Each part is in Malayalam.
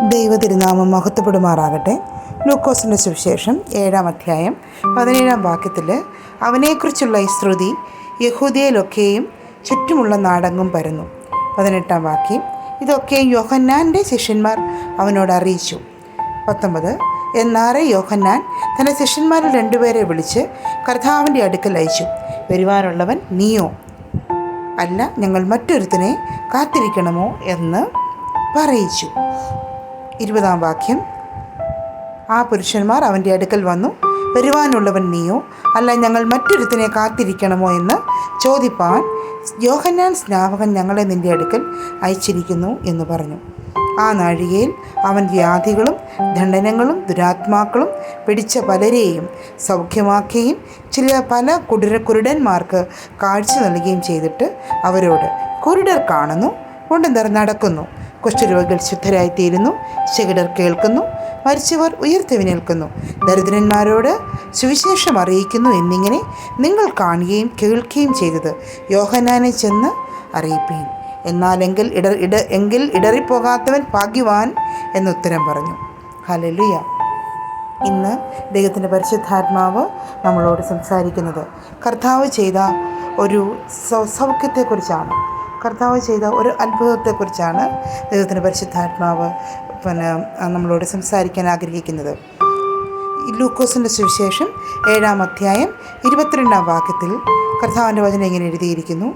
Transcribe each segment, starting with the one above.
ദൈവതിരുനാമം മഹത്വപ്പെടുമാറാകട്ടെ. ലൂക്കോസിന്റെ സുവിശേഷം ഏഴാം അധ്യായം പതിനേഴാം വാക്യത്തിൽ അവനെക്കുറിച്ചുള്ള ഈ ശ്രുതി യഹൂദിയയിലൊക്കെയും ചുറ്റുമുള്ള നാടങ്ങും പരന്നു. പതിനെട്ടാം വാക്യം ഇതൊക്കെ യോഹന്നാന്റെ ശിഷ്യന്മാർ അവനോട് അറിയിച്ചു. പത്തൊമ്പത് എന്നാറെ യോഹന്നാൻ തന്റെ ശിഷ്യന്മാരിൽ രണ്ടുപേരെ വിളിച്ച് കർത്താവിന്റെ അടുക്കൽ അയച്ചു. വരുവാനുള്ളവൻ നീയോ? അല്ല ഞങ്ങൾ മറ്റൊരുത്തിനെ കാത്തിരിക്കണമോ? എന്ന് പറയിച്ചു. ഇരുപതാം വാക്യം. ആ പുരുഷന്മാർ അവന്റെ അടുക്കൽ വന്നു. വരുവാനുള്ളവൻ നീയോ? അല്ല ഞങ്ങൾ മറ്റൊരുത്തിനെ കാത്തിരിക്കണമോ എന്ന് ചോദിപ്പാൻ യോഹന്നാൻ സ്നാപകൻ ഞങ്ങളെ നിന്റെ അടുക്കൽ അയച്ചിരിക്കുന്നു എന്ന് പറഞ്ഞു. ആ നാഴികയിൽ അവൻ വ്യാധികളും ദണ്ഡനങ്ങളും ദുരാത്മാക്കളും പിടിച്ച പലരെയും സൗഖ്യമാക്കുകയും ചില പല കുടിര കുരുടന്മാർക്ക് കാഴ്ച നൽകുകയും ചെയ്തിട്ട് അവരോട് കുരുടർ കാണുന്നു കൊണ്ടുതർ നടക്കുന്നു. കുഷ്ഠരോഗികൾ ശുദ്ധരായിത്തീരുന്നു. ശകിടർ കേൾക്കുന്നു. മരിച്ചവർ ഉയർത്തെവിനേൽക്കുന്നു ദരിദ്രന്മാരോട് സുവിശേഷം അറിയിക്കുന്നു എന്നിങ്ങനെ നിങ്ങൾ കാണുകയും കേൾക്കുകയും ചെയ്തത്. യോഹനാനെ ചെന്ന് അറിയിപ്പീൻ. എന്നാലെങ്കിൽ ഇട ഇട എങ്കിൽ ഇടറിപ്പോകാത്തവൻ ഭാഗ്യവാൻ എന്നുത്തരം പറഞ്ഞു. ഹലലുയ ഇന്ന് ദൈവത്തിന്റെ പരിശുദ്ധാത്മാവ് നമ്മളോട് സംസാരിക്കുന്നത് കർത്താവ് ചെയ്ത ഒരു സൗ സൗഖ്യത്തെക്കുറിച്ചാണ്. കർത്താവ് ചെയ്ത ഒരു അത്ഭുതത്തെക്കുറിച്ചാണ് ദൈവത്തിന്റെ പരിശുദ്ധാത്മാവ് പിന്നെ നമ്മളോട് സംസാരിക്കാൻ ആഗ്രഹിക്കുന്നത്. ലൂക്കോസിന്റെ സുവിശേഷം ഏഴാം അധ്യായം ഇരുപത്തിരണ്ടാം വാക്യത്തിൽ കർത്താവിന്റെ വചനം ഇങ്ങനെ എഴുതിയിരിക്കുന്നു.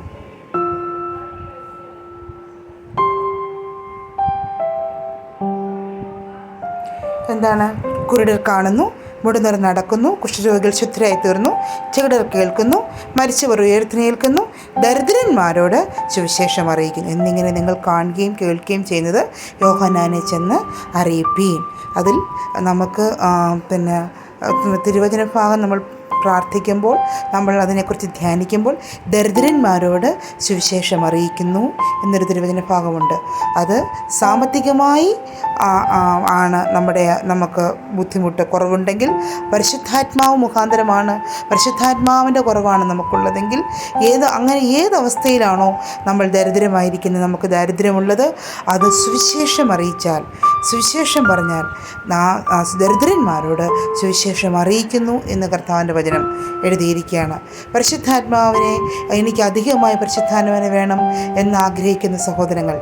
എന്താണ്? കുരുടർ കാണുന്നു മുടുന്നർ നടക്കുന്നു കുഷ്ഠരോഗികൾ ശുദ്ധരായി തീർന്നു ചെകിടർ കേൾക്കുന്നു മരിച്ചവർ ഉയർത്തിനേൽക്കുന്നു ദരിദ്രന്മാരോട് സുവിശേഷം അറിയിക്കുന്നു. എന്നിങ്ങനെ നിങ്ങൾ കാണുകയും കേൾക്കുകയും ചെയ്യുന്നത് യോഹനാനെ ചെന്ന് അറിയിപ്പീൻ. അതിൽ നമുക്ക് പിന്നെ തിരുവചന ഭാഗം നമ്മൾ പ്രാർത്ഥിക്കുമ്പോൾ നമ്മൾ അതിനെക്കുറിച്ച് ധ്യാനിക്കുമ്പോൾ ദരിദ്രന്മാരോട് സുവിശേഷം അറിയിക്കുന്നു എന്നൊരു തിരുവചന ഭാഗമുണ്ട്. അത് സാമ്പത്തികമായി ആണ് നമ്മുടെ നമുക്ക് ബുദ്ധിമുട്ട് കുറവുണ്ടെങ്കിൽ പരിശുദ്ധാത്മാവ് മുഖാന്തരമാണ്. പരിശുദ്ധാത്മാവിന്റെ കുറവാണ് നമുക്കുള്ളതെങ്കിൽ ഏത് അങ്ങനെ ഏത് അവസ്ഥയിലാണോ നമ്മൾ ദരിദ്രമായിരിക്കുന്നത് നമുക്ക് ദാരിദ്ര്യമുള്ളത് അത് സുവിശേഷം അറിയിച്ചാൽ സുവിശേഷം പറഞ്ഞാൽ ദരിദ്രന്മാരോട് സുവിശേഷം അറിയിക്കുന്നു എന്ന് കർത്താവിന്റെ വചനം എഴുതിയിരിക്കുകയാണ്. പരിശുദ്ധാത്മാവിനെ എനിക്ക് അധികമായി പരിശുദ്ധാത്മാവിനെ വേണം എന്ന് ആഗ്രഹിക്കുന്ന സഹോദരങ്ങൾ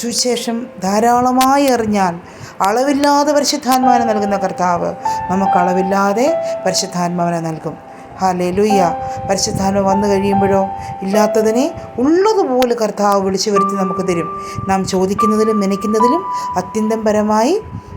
സുവിശേഷം ധാരാളമായി അറിഞ്ഞാൽ അളവില്ലാതെ പരിശുദ്ധാത്മാവിനെ നൽകുന്ന കർത്താവ് നമുക്ക് അളവില്ലാതെ പരിശുദ്ധാത്മാവിനെ നൽകും. ഹാലേലുയ്യ പരിശുദ്ധാത്മ വന്നു കഴിയുമ്പോഴോ ഇല്ലാത്തതിനെ ഉള്ളതുപോലെ കർത്താവ് വിളിച്ചു വരുത്തി നമുക്ക് തരും. നാം ചോദിക്കുന്നതിലും നനയ്ക്കുന്നതിലും അത്യന്തം പരമായി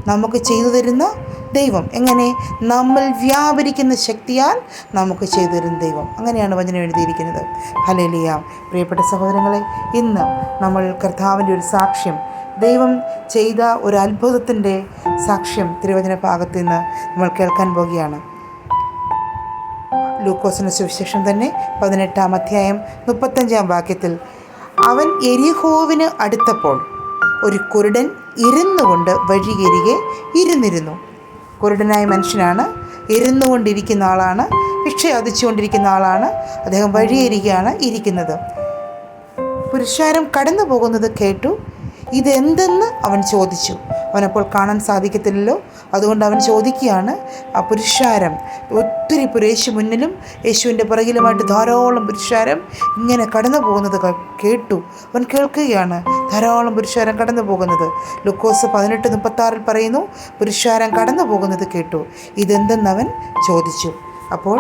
നമുക്ക് ചെയ്തു തരുന്ന ദൈവം. എങ്ങനെ? നമ്മൾ വ്യാപരിക്കുന്ന ശക്തിയാൽ നമുക്ക് ചെയ്തു തരുന്ന ദൈവം. അങ്ങനെയാണ് വചനം എഴുതിയിരിക്കുന്നത്. ഹലേലിയ പ്രിയപ്പെട്ട സഹോദരങ്ങളെ ഇന്ന് നമ്മൾ കർത്താവിന്റെ ഒരു സാക്ഷ്യം ദൈവം ചെയ്ത ഒരു അത്ഭുതത്തിന്റെ സാക്ഷ്യം തിരുവചന ഭാഗത്ത് നിന്ന് നമ്മൾ കേൾക്കാൻ പോവുകയാണ് ലൂക്കോസിന് സുവിശേഷം തന്നെ പതിനെട്ടാം അധ്യായം മുപ്പത്തഞ്ചാം വാക്യത്തിൽ അവൻ എരിഹോവിന് അടുത്തപ്പോൾ ഒരു കുരുടൻ ഇരുന്നുകൊണ്ട് വഴിയരികെ ഇരുന്നിരുന്നു. കുരുടനായ മനുഷ്യനാണ് ഇരുന്നുകൊണ്ടിരിക്കുന്ന ആളാണ് ഭിക്ഷ അതിച്ചുകൊണ്ടിരിക്കുന്ന ആളാണ് അദ്ദേഹം വഴിയരികെയാണ് ഇരിക്കുന്നത്. പുരുഷാരം കടന്നു പോകുന്നത് കേട്ടു ഇതെന്തെന്ന് അവൻ ചോദിച്ചു. അവനപ്പോൾ കാണാൻ സാധിക്കത്തില്ലല്ലോ. അതുകൊണ്ട് അവൻ ചോദിക്കുകയാണ് ആ പുരുഷാരം ഒത്തിരി പുരേശു മുന്നിലും യേശുവിന്റെ പുറകിലുമായിട്ട് ധാരാളം പുരുഷാരം ഇങ്ങനെ കടന്നു പോകുന്നത് കേട്ടു. അവൻ കേൾക്കുകയാണ് ധാരാളം പുരുഷാരം കടന്നു പോകുന്നത്. ലുക്കോസ് പതിനെട്ട് മുപ്പത്താറിൽ പറയുന്നു പുരുഷാരം കടന്നു പോകുന്നത് കേട്ടു. ഇതെന്തെന്നവൻ ചോദിച്ചു. അപ്പോൾ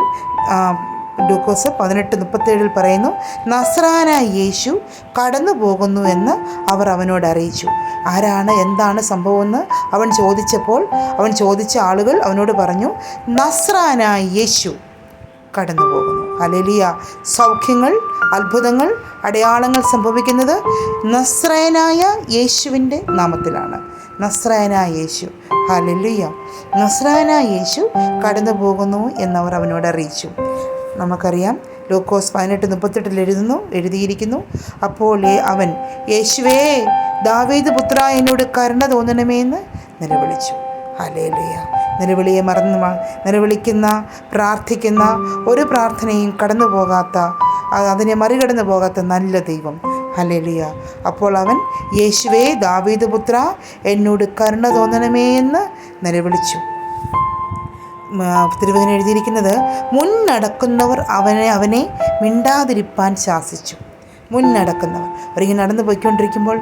ലൂക്കോസ് പതിനെട്ട് മുപ്പത്തേഴിൽ പറയുന്നു നസ്രാന യേശു കടന്നു പോകുന്നു എന്ന് അവർ അവനോട് അറിയിച്ചു. ആരാണ്? എന്താണ് സംഭവമെന്ന് അവൻ ചോദിച്ചപ്പോൾ അവൻ ചോദിച്ച ആളുകൾ അവനോട് പറഞ്ഞു നസ്രാന യേശു കടന്നു പോകുന്നു. അലലിയ സൗഖ്യങ്ങൾ അത്ഭുതങ്ങൾ അടയാളങ്ങൾ സംഭവിക്കുന്നത് നസ്രയനായ യേശുവിന്റെ നാമത്തിലാണ്. നസ്രയനായ യേശു. ഹലലിയ നസ്രായനായ യേശു കടന്നു പോകുന്നു എന്നവർ അവനോട് അറിയിച്ചു. നമുക്കറിയാം. ലൂക്കോസ് പതിനെട്ട് മുപ്പത്തെട്ടിൽ എഴുതുന്നു എഴുതിയിരിക്കുന്നു. അപ്പോൾ അവൻ യേശുവേ ദാവീദ് പുത്ര എന്നോട് കരുണ തോന്നണമേ എന്ന് നിലവിളിച്ചു. ഹലേലുയ നിലവിളിയെ മറന്നു നിലവിളിക്കുന്ന പ്രാർത്ഥിക്കുന്ന ഒരു പ്രാർത്ഥനയും കടന്നു പോകാത്ത അതിനെ മറികടന്നു പോകാത്ത നല്ല ദൈവം. ഹലേലിയ അപ്പോൾ അവൻ യേശുവേ ദാവീദ് പുത്ര എന്നോട് കരുണ തോന്നണമേ എന്ന് നിലവിളിച്ചു. തിരുവചനം എഴുതിയിരിക്കുന്നത് മുന്നടക്കുന്നവർ അവനെ അവനെ മിണ്ടാതിരിപ്പാൻ ശാസിച്ചു. മുന്നടക്കുന്നവർ അവരിങ്ങനെ നടന്നു പോയിക്കൊണ്ടിരിക്കുമ്പോൾ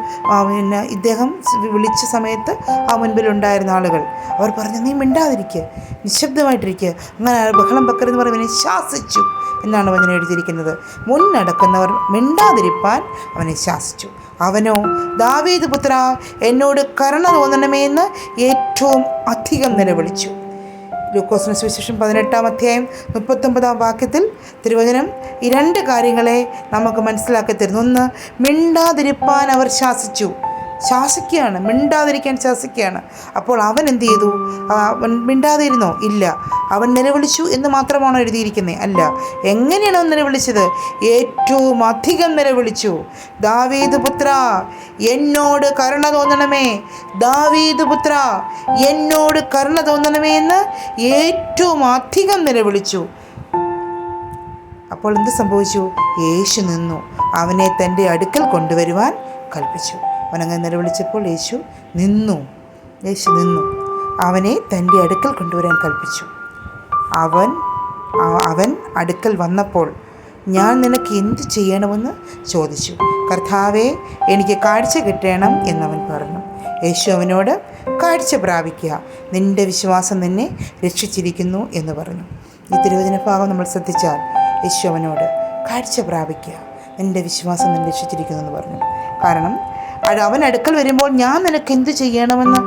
പിന്നെ ഇദ്ദേഹം വിളിച്ച സമയത്ത് ആ മുൻപിലുണ്ടായിരുന്ന ആളുകൾ അവർ പറഞ്ഞു നീ മിണ്ടാതിരിക്കുക നിശബ്ദമായിട്ടിരിക്കുക അങ്ങനെ ബഹളം എന്ന് അവനെ ശാസിച്ചു എന്നാണ് അവൻ എഴുതിയിരിക്കുന്നത്. മുന്നടക്കുന്നവർ മിണ്ടാതിരിപ്പാൻ അവനെ ശാസിച്ചു. അവനോ ദാവീദ് പുത്ര എന്നോട് കരുണ തോന്നണമേ എന്ന് ഏറ്റവും അധികം നിലവിളിച്ചു. ലൂക്കോസിന് സുവിശേഷം പതിനെട്ടാം അധ്യായം മുപ്പത്തൊമ്പതാം വാക്യത്തിൽ തിരുവചനം ഈ രണ്ട് കാര്യങ്ങളെ നമുക്ക് മനസ്സിലാക്കി തരുന്നു. ഒന്ന് മിണ്ടാതിരിപ്പാൻ അവർ ശാസിച്ചു. ശാസിക്കുകയാണ് മിണ്ടാതിരിക്കാൻ ശാസിക്കുകയാണ്. അപ്പോൾ അവൻ എന്ത് ചെയ്തു? അവൻ മിണ്ടാതിരുന്നോ? ഇല്ല. അവൻ നിലവിളിച്ചു എന്ന് മാത്രമാണോ എഴുതിയിരിക്കുന്നത് അല്ല. എങ്ങനെയാണ് അവൻ നിലവിളിച്ചത്? ഏറ്റവും അധികം നിലവിളിച്ചു. ദാവീദ് പുത്ര എന്നോട് കരുണ തോന്നണമേ. ദാവീദ് പുത്ര എന്നോട് കരുണ തോന്നണമേ എന്ന് ഏറ്റവും അധികം നിലവിളിച്ചു. അപ്പോൾ എന്ത് സംഭവിച്ചു? യേശു നിന്നു. അവനെ തന്റെ അടുക്കൽ കൊണ്ടുവരുവാൻ കൽപ്പിച്ചു. അവനങ്ങനെ നിലവിളിച്ചപ്പോൾ യേശു നിന്നു. യേശു നിന്നു. അവനെ തന്റെ അടുക്കൽ കൊണ്ടുവരാൻ കൽപ്പിച്ചു. അവൻ അവൻ അടുക്കൽ വന്നപ്പോൾ ഞാൻ നിനക്ക് എന്ത് ചെയ്യണമെന്ന് ചോദിച്ചു. കർത്താവെ എനിക്ക് കാഴ്ച കിട്ടണം എന്നവൻ പറഞ്ഞു. യേശു അവനോട് കാഴ്ച പ്രാപിക്കുക. നിന്റെ വിശ്വാസം നിന്നെ രക്ഷിച്ചിരിക്കുന്നു എന്ന് പറഞ്ഞു. ഈ തിരുവചന ഭാഗം നമ്മൾ ശ്രദ്ധിച്ചാൽ യേശു അവനോട് കാഴ്ച പ്രാപിക്കുക. നിന്റെ വിശ്വാസം നിന്നെ രക്ഷിച്ചിരിക്കുന്നു എന്ന് പറഞ്ഞു. കാരണം അവൻ അടുക്കൽ വരുമ്പോൾ ഞാൻ നിനക്ക് എന്ത് ചെയ്യണമെന്ന്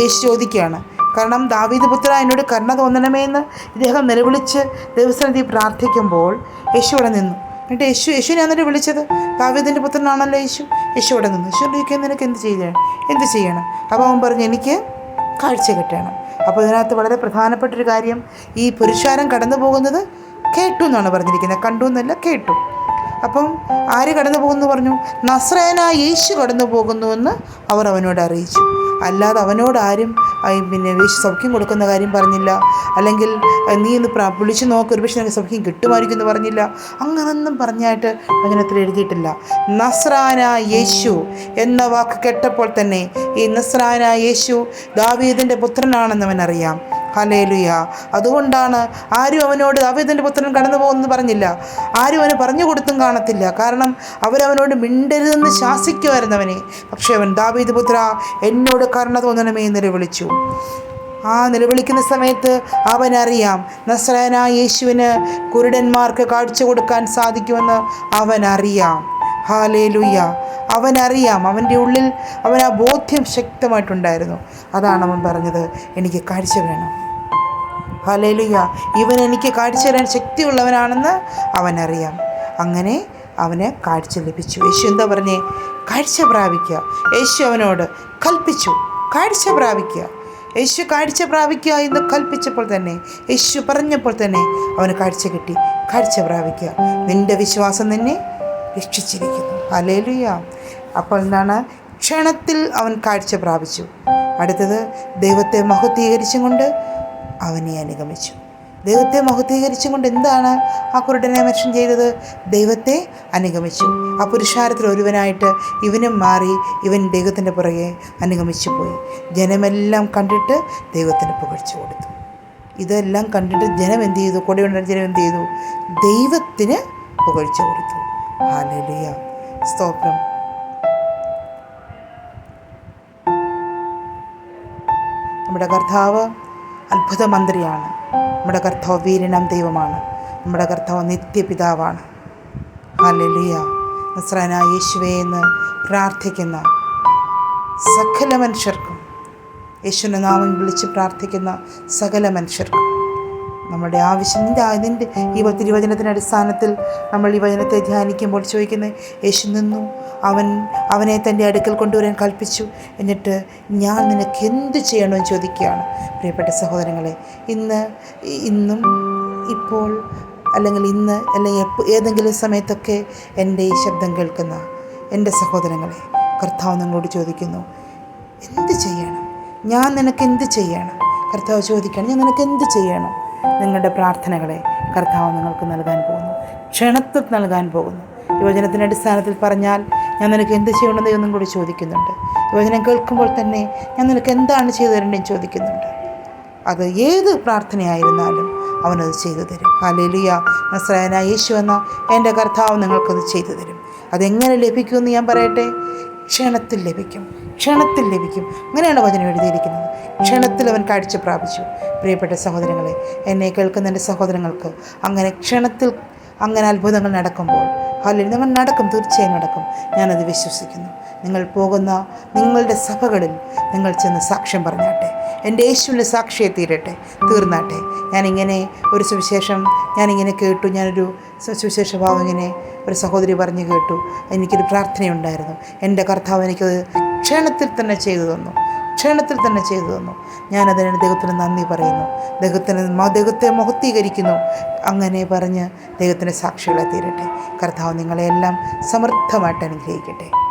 യേശു ചോദിക്കുകയാണ്. കാരണം ദാവീദ് പുത്ര എന്നോട് കരുണ തോന്നണമേ എന്ന് ഇദ്ദേഹം നിലവിളിച്ച് ദൈവസന്നിധി പ്രാർത്ഥിക്കുമ്പോൾ യേശു അവിടെ നിന്നു. എന്നിട്ട് യേശു യേശു ഞാൻ എന്നിട്ട് വിളിച്ചത് ദാവീദിന്റെ പുത്രനാണല്ലോ യേശു? യേശു അവിടെ നിന്നു. യേശു ചോദിക്കാൻ നിനക്ക് എന്ത് ചെയ്യണം? എന്ത് ചെയ്യണം? അപ്പോൾ അവൻ പറഞ്ഞു എനിക്ക് കാഴ്ച കിട്ടണം. അപ്പോൾ ഇതിനകത്ത് വളരെ പ്രധാനപ്പെട്ടൊരു കാര്യം ഈ പുരുഷാരം കടന്നു പോകുന്നത് കേട്ടു എന്നാണ് പറഞ്ഞിരിക്കുന്നത്. കണ്ടു എന്നല്ല കേട്ടു. അപ്പം ആര് കടന്നു പോകുന്നു പറഞ്ഞു? നസ്രേന യേശു കടന്നു പോകുന്നുവെന്ന് അവർ അവനോട് അറിയിച്ചു. അല്ലാതെ അവനോട് ആരും പിന്നെ യേശു സൗഖ്യം കൊടുക്കുന്ന കാര്യം പറഞ്ഞില്ല. അല്ലെങ്കിൽ നീ ഇന്ന് വിളിച്ചു നോക്ക് ഒരു പക്ഷേ നിനക്ക് സൗഖ്യം കിട്ടുമായിരിക്കും എന്ന് പറഞ്ഞില്ല. അങ്ങനൊന്നും പറഞ്ഞായിട്ട് വചനത്തിൽ എഴുതിയിട്ടില്ല. നസ്രാന യേശു എന്ന വാക്ക് കേട്ടപ്പോൾ തന്നെ ഈ നസ്രാന യേശു ദാവീദിന്റെ പുത്രനാണെന്ന് അവനറിയാം. ഹലേലുയ അതുകൊണ്ടാണ് ആരും അവനോട് ദാവീദിന്റെ പുത്രൻ കടന്നു പോകുമെന്ന് പറഞ്ഞില്ല. ആരും അവന് പറഞ്ഞു കൊടുത്തും കാണത്തില്ല. കാരണം അവരവനോട് മിണ്ടരുതെന്ന് ശാസിക്കുമായിരുന്നവനെ പക്ഷേ അവൻ ദാവീദ് പുത്ര എന്നോട് കരുണ തോന്നണമേ എന്ന് വിളിച്ചു ആ നിലവിളിക്കുന്ന സമയത്ത് അവനറിയാം നസ്രയന യേശുവിന് കുരുടന്മാർക്ക് കാഴ്ച കൊടുക്കാൻ സാധിക്കുമെന്ന് അവനറിയാം. ഹാലേലുയ്യ അവനറിയാം അവന്റെ ഉള്ളിൽ അവൻ ആ ബോധ്യം ശക്തമായിട്ടുണ്ടായിരുന്നു. അതാണ് അവൻ പറഞ്ഞത് എനിക്ക് കാഴ്ച വേണം. ഹലേലുയ്യ ഇവൻ എനിക്ക് കാഴ്ച തരാൻ ശക്തിയുള്ളവനാണെന്ന് അവനറിയാം. അങ്ങനെ അവന് കാഴ്ച ലഭിച്ചു. യേശു എന്താ പറഞ്ഞേ? കാഴ്ച പ്രാപിക്കുക. യേശു അവനോട് കൽപ്പിച്ചു. കാഴ്ച പ്രാപിക്കുക. യേശു കാഴ്ച പ്രാപിക്കുക എന്ന് കൽപ്പിച്ചപ്പോൾ തന്നെ യേശു പറഞ്ഞപ്പോൾ തന്നെ അവന് കാഴ്ച കിട്ടി. കാഴ്ച പ്രാപിക്കുക. നിന്റെ വിശ്വാസം തന്നെ രക്ഷിച്ചിരിക്കുന്നു. ഹലേലുയ്യ അപ്പോൾ എന്താണ്? ക്ഷണത്തിൽ അവൻ കാഴ്ച പ്രാപിച്ചു. അടുത്തത് ദൈവത്തെ മഹത്വീകരിച്ചും കൊണ്ട് അവനെ അനുഗമിച്ചു. ദൈവത്തെ മഹത്വീകരിച്ചും കൊണ്ട് എന്താണ് ആ കുരുടനെ മനുഷ്യൻ ചെയ്തത്? ദൈവത്തെ അനുഗമിച്ചു. ആ പുരുഷാരത്തിൽ ഒരുവനായിട്ട് ഇവനും മാറി ഇവൻ ദൈവത്തിന്റെ പുറകെ അനുഗമിച്ചു പോയി. ജനമെല്ലാം കണ്ടിട്ട് ദൈവത്തിന് പുകഴ്ച കൊടുത്തു. ഇതെല്ലാം കണ്ടിട്ട് ജനം എന്ത് ചെയ്തു? കൊടിയുണ്ട ജനം എന്ത് ചെയ്തു? ദൈവത്തിന് പുകഴ്ച കൊടുത്തു. ഹാലലുയ സ്തോത്രം നമ്മുടെ കർത്താവ് അത്ഭുത മന്ത്രിയാണ് നമ്മുടെ കർത്താവ് വീരനാം ദൈവമാണ്. നമ്മുടെ കർത്താവ് നിത്യപിതാവാണ്. ഹല്ലേലൂയ. നസ്രാന യേശുവേ എന്ന് പ്രാർത്ഥിക്കുന്ന സകല മനുഷ്യർക്കും യേശുവിന്റെ നാമം വിളിച്ച് പ്രാർത്ഥിക്കുന്ന സകല മനുഷ്യർക്കും നമ്മുടെ ആവശ്യം. ഇതിന്റെ ഈ തിരുവചനത്തിന്റെ അടിസ്ഥാനത്തിൽ നമ്മൾ ഈ വചനത്തെ ധ്യാനിക്കുമ്പോൾ ചോദിക്കുന്നത് യേശു നിന്നു. അവൻ അവനെ തന്റെ അടുക്കൽ കൊണ്ടുവരാൻ കൽപ്പിച്ചു. എന്നിട്ട് ഞാൻ നിനക്ക് എന്ത് ചെയ്യണമെന്ന് ചോദിക്കുകയാണ്. പ്രിയപ്പെട്ട സഹോദരങ്ങളെ ഇന്ന് ഇന്നും ഇപ്പോൾ അല്ലെങ്കിൽ ഇന്ന് അല്ലെങ്കിൽ ഏതെങ്കിലും സമയത്തൊക്കെ എന്റെ ഈ ശബ്ദം കേൾക്കുന്ന എന്റെ സഹോദരങ്ങളെ കർത്താവ് നിങ്ങളോട് ചോദിക്കുന്നു എന്ത് ചെയ്യണം? ഞാൻ നിനക്ക് എന്ത് ചെയ്യണം? കർത്താവ് ചോദിക്കണം ഞാൻ നിനക്ക് എന്ത് ചെയ്യണം? നിങ്ങളുടെ പ്രാർത്ഥനകളെ കർത്താവ് നിങ്ങൾക്ക് നൽകാൻ പോകുന്നു. ക്ഷണത്തിൽ നൽകാൻ പോകുന്നു. യുവജനത്തിന്റെ അടിസ്ഥാനത്തിൽ പറഞ്ഞാൽ ഞാൻ നിനക്ക് എന്ത് ചെയ്യണമെന്ന് ഒന്നും കൂടി ചോദിക്കുന്നുണ്ട്. യുവജനം കേൾക്കുമ്പോൾ തന്നെ ഞാൻ നിനക്ക് എന്താണ് ചെയ്തു തരേണ്ടതെന്ന് ചോദിക്കുന്നുണ്ട്. അത് ഏത് പ്രാർത്ഥനയായിരുന്നാലും അവനത് ചെയ്തു തരും. ഹാലേലിയ നസ്രായന യേശു എന്ന എന്റെ കർത്താവ് നിങ്ങൾക്കത് ചെയ്തു തരും. അതെങ്ങനെ ലഭിക്കുമെന്ന് ഞാൻ പറയട്ടെ? ക്ഷണത്തിൽ ലഭിക്കും. ക്ഷണത്തിൽ ലഭിക്കും. അങ്ങനെയാണ് വചനം എഴുതിയിരിക്കുന്നത്. ക്ഷണത്തിൽ അവൻ കാഴ്ച പ്രാപിച്ചു. പ്രിയപ്പെട്ട സഹോദരങ്ങളെ എന്നെ കേൾക്കുന്ന എന്റെ സഹോദരങ്ങൾക്ക് അങ്ങനെ ക്ഷണത്തിൽ അങ്ങനെ അത്ഭുതങ്ങൾ നടക്കുമ്പോൾ അല്ലെങ്കിൽ നിങ്ങൾ നടക്കും തീർച്ചയായും നടക്കും. ഞാനത് വിശ്വസിക്കുന്നു. നിങ്ങൾ പോകുന്ന നിങ്ങളുടെ സഭകളിൽ നിങ്ങൾ ചെന്ന് സാക്ഷ്യം പറഞ്ഞാട്ടെ. എന്റെ യേശുവിന്റെ സാക്ഷിയെ തീരട്ടെ തീർന്നാട്ടെ. ഞാനിങ്ങനെ ഒരു സുവിശേഷം ഞാനിങ്ങനെ കേട്ടു ഞാനൊരു സുവിശേഷ ഭാവം ഇങ്ങനെ ഒരു സഹോദരി പറഞ്ഞു കേട്ടു. എനിക്കൊരു പ്രാർത്ഥനയുണ്ടായിരുന്നു. എന്റെ കർത്താവ് എനിക്കത് ക്ഷണത്തിൽ തന്നെ ചെയ്തു തന്നു. ക്ഷണത്തിൽ തന്നെ ചെയ്തു തന്നു. ഞാനതിന് ദൈവത്തിന് നന്ദി പറയുന്നു. ദൈവത്തിന് ദൈവത്തെ മഹത്വീകരിക്കുന്നു. അങ്ങനെ പറഞ്ഞ് ദൈവത്തിന്റെ സാക്ഷികളെ തീരട്ടെ. കർത്താവ് നിങ്ങളെയെല്ലാം സമൃദ്ധമായിട്ട് അനുഗ്രഹിക്കട്ടെ.